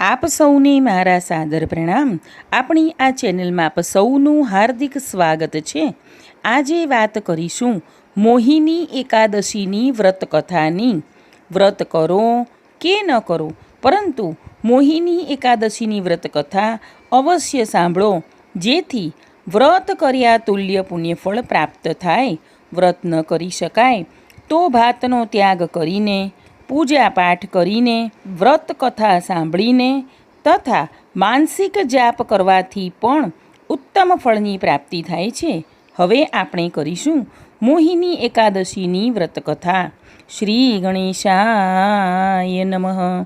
આપ સૌને મારા સાદર પ્રણામ. આપણી આ ચેનલમાં આપ સૌનું હાર્દિક સ્વાગત છે. આજે વાત કરીશું મોહિની એકાદશીની વ્રત કથાની વ્રત કરો કે ન કરો? પરંતુ મોહિની એકાદશીની વ્રત કથા અવશ્ય સાંભળો. જેથી વ્રત કર્યા તુલ્ય પુણ્યફળ પ્રાપ્ત થાય. વ્રત ન કરી શકાય તો ભાતનો ત્યાગ કરીને પૂજા પાઠ કરીને, વ્રત કથા સાંભળીને તથા માનસિક જાપ કરવાથી પણ ઉત્તમ ફળની પ્રાપ્તિ થાય છે. હવે આપણે કરીશું મોહિની એકાદશીની વ્રતકથા. શ્રી ગણેશાય નમઃ.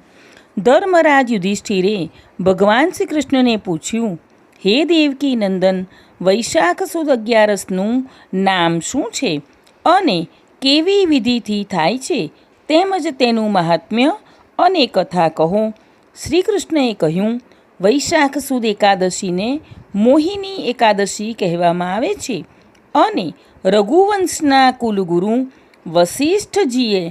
ધર્મરાજ યુધિષ્ઠિરે ભગવાન શ્રી કૃષ્ણને પૂછ્યું, હે દેવકી નંદન, વૈશાખ સુદ અગિયારસનું નામ શું છે? અને કેવી વિધિથી થાય છે? તેમજ તેનું મહાત્મ્ય અને કથા કહો. શ્રી કૃષ્ણએ કહ્યું, વૈશાખ સુદ એકાદશીને મોહિની એકાદશી કહેવામાં આવે છે અને રઘુવંશના કુલગુરુ વશિષ્ઠજીએ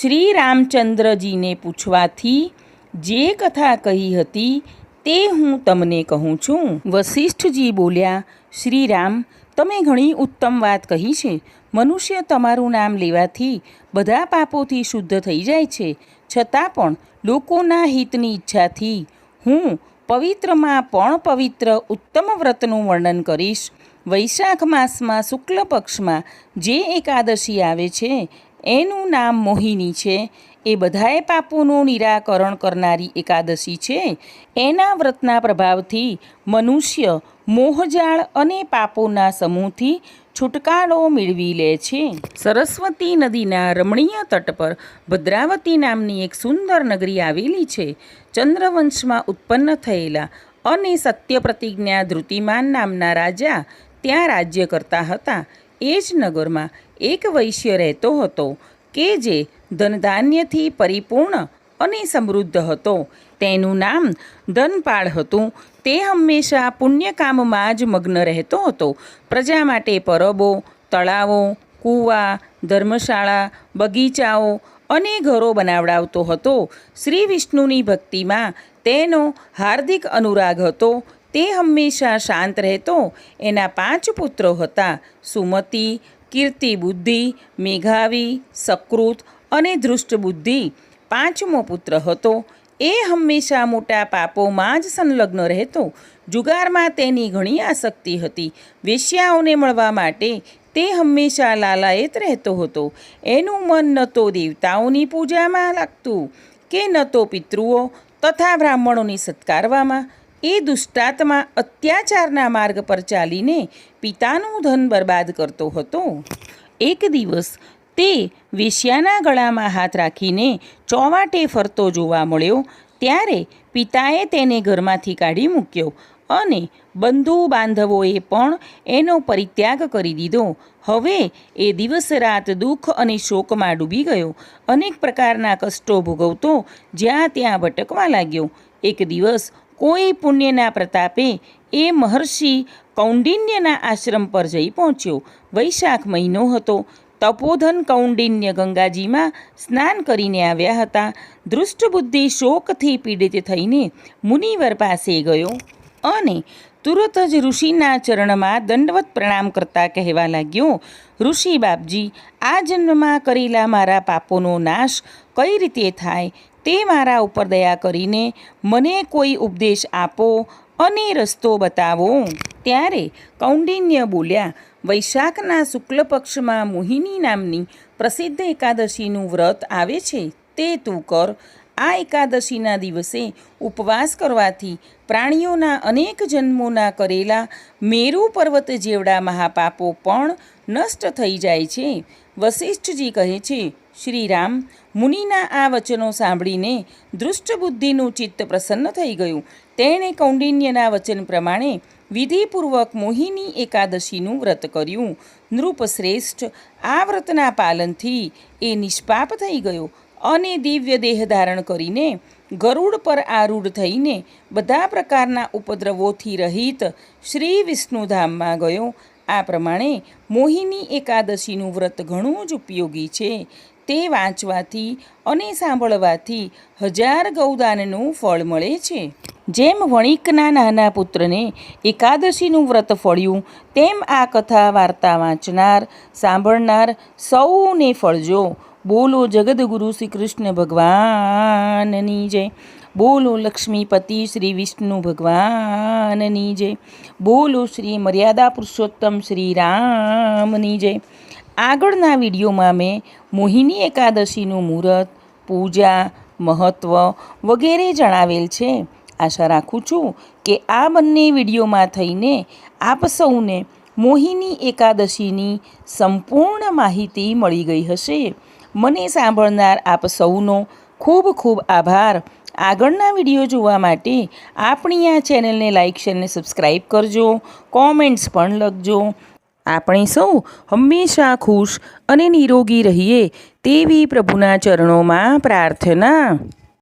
શ્રી રામચંદ્રજીને પૂછવાથી જે કથા કહી હતી તે હું તમને કહું છું. વશિષ્ઠજી બોલ્યા શ્રી રામ તમે ઘણી ઉત્તમ વાત કહી છે. મનુષ્ય તમારું નામ લેવાથી બધા પાપોથી શુદ્ધ થઈ જાય છે. છતાં પણ લોકોના હિતની ઈચ્છાથી હું પવિત્રમાં પણ પવિત્ર ઉત્તમ વ્રતનું વર્ણન કરીશ. વૈશાખ માસમાં શુક્લ પક્ષમાં જે એકાદશી આવે છે, એનું નામ મોહિની છે. એ બધાએ પાપોનું નિરાકરણ કરનારી એકાદશી છે. એના વ્રતના પ્રભાવથી મનુષ્ય મોહજાળ અને પાપોના સમૂહથી છુટકારો મેળવી લે છે. સરસ્વતી નદીના રમણીય તટ પર ભદ્રાવતી નામની એક સુંદર નગરી આવેલી છે. ચંદ્રવંશમાં ઉત્પન્ન થયેલા અને સત્ય પ્રતિજ્ઞા ધૃતિમાન નામના રાજા ત્યાં રાજ્ય કરતા હતા. એ જ નગરમાં એક વૈશ્ય રહેતો હતો કે જે ધનધાન્યથી પરિપૂર્ણ અને સમૃદ્ધ હતો. તેનું નામ ધનપાળ હતું. તે હંમેશા પુણ્યકામમાં જ મગ્ન રહેતો હતો. પ્રજા માટે પરબો, તળાવો, કૂવા, ધર્મશાળા, બગીચાઓ અને ઘરો બનાવડાવતો હતો. શ્રી વિષ્ણુની ભક્તિમાં તેનો હાર્દિક અનુરાગ હતો. તે હંમેશા શાંત રહેતો. એના પાંચ પુત્રો હતા. સુમતિ કીર્તિ બુદ્ધિ મેઘાવી, સકૃત અને ધૃષ્ટ બુદ્ધિ પાંચમો પુત્ર હતો. એ હંમેશા મોટા પાપોમાં જ સંલગ્ન રહેતો. જુગારમાં તેની ઘણી આસક્તિ હતી. વેશ્યાઓને મળવા માટે તે હંમેશા લાલાયત રહેતો હતો. એનું મન ન તો દેવતાઓની પૂજામાં લાગતું કે ન તો પિતૃઓ તથા બ્રાહ્મણોને સત્કારવામાં. એ દુષ્ટાત્મા અત્યાચારના માર્ગ પર ચાલીને પિતાનું ધન બરબાદ કરતો હતો. એક દિવસ તે વેશ્યાના ગળામાં હાથ રાખીને ચોવાટે ફરતો જોવા મળ્યો. ત્યારે પિતાએ તેને ઘરમાંથી કાઢી મૂક્યો અને બંધુ બાંધવોએ પણ એનો પરિત્યાગ કરી દીધો. હવે એ દિવસ રાત દુઃખ અને શોકમાં ડૂબી ગયો. અનેક પ્રકારના કષ્ટો ભોગવતો જ્યાં ત્યાં ભટકવા લાગ્યો. એક દિવસ કોઈ પુણ્યના પ્રતાપે એ મહર્ષિ કૌંડિન્યના આશ્રમ પર જઈ પહોંચ્યો. વૈશાખ મહિનો હતો. તપોધન કૌંડિન્ય ગંગાજીમાં સ્નાન કરીને આવ્યા હતા. દૃષ્ટબુદ્ધિ શોકથી પીડિત થઈને મુનિવર પાસે ગયો અને તુરત જ ઋષિના ચરણમાં દંડવત પ્રણામ કરતા કહેવા લાગ્યો, ઋષિ બાપજી, આ જન્મમાં કરેલા મારા પાપોનો નાશ કઈ રીતે થાય? તે મારા ઉપર દયા કરીને મને કોઈ ઉપદેશ આપો અને રસ્તો બતાવો. ત્યારે કૌંડિન્ય બોલ્યા વૈશાખના શુક્લ પક્ષમાં મોહિની નામની પ્રસિદ્ધ એકાદશીનું વ્રત આવે છે, તે તું કર. આ એકાદશીના દિવસે ઉપવાસ કરવાથી પ્રાણીઓના અનેક જન્મોના કરેલા મેરુ પર્વત જેવડા મહાપાપો પણ નષ્ટ થઈ જાય છે. વશિષ્ઠજી કહે છે શ્રી રામ મુનિના આ વચનો સાંભળીને દૃષ્ટબુદ્ધિનું ચિત્ત પ્રસન્ન થઈ ગયું. તેણે કૌંડિન્યના વચન પ્રમાણે વિધિપૂર્વક મોહિની એકાદશીનું વ્રત કર્યું. નૃપશ્રેષ્ઠ આ વ્રતના પાલનથી એ નિષ્પાપ થઈ ગયો અને દિવ્ય દેહ ધારણ કરીને ગરુડ પર આરૂઢ થઈને બધા પ્રકારના ઉપદ્રવોથી રહિત શ્રી વિષ્ણુધામમાં ગયો. આ પ્રમાણે મોહિની એકાદશીનું વ્રત ઘણું જ ઉપયોગી છે. તે વાંચવાથી અને સાંભળવાથી હજાર ગૌદાનનું ફળ મળે છે. જેમ વણિકના નાના પુત્રને એકાદશીનું વ્રત ફળ્યું, તેમ આ કથા વાર્તા વાંચનાર, સાંભળનાર સૌને ફળજો. બોલો જગદગુરુ શ્રી કૃષ્ણ ભગવાનની જય. બોલો લક્ષ્મીપતિ શ્રી વિષ્ણુ ભગવાનની જય. બોલો શ્રી મર્યાદા પુરુષોત્તમ શ્રી રામની જય. આગળના વિડીયોમાં મેં મોહિની એકાદશીનું મુહૂર્ત, પૂજા મહત્ત્વ વગેરે જણાવેલ છે. આશા રાખું છું કે આ બંને વિડીયોમાં થઈને આપ સૌને મોહિની એકાદશીની સંપૂર્ણ માહિતી મળી ગઈ હશે. મને સાંભળનાર આપ સૌનો ખૂબ ખૂબ આભાર. આગળના વીડિયો જોવા માટે આપણી આ ચેનલને લાઇક, શેર અને સબસ્ક્રાઈબ કરજો. કોમેન્ટ્સ પણ લખજો. આપણે સૌ હંમેશા ખુશ અને નિરોગી રહીએ તેવી પ્રભુના ચરણોમાં પ્રાર્થના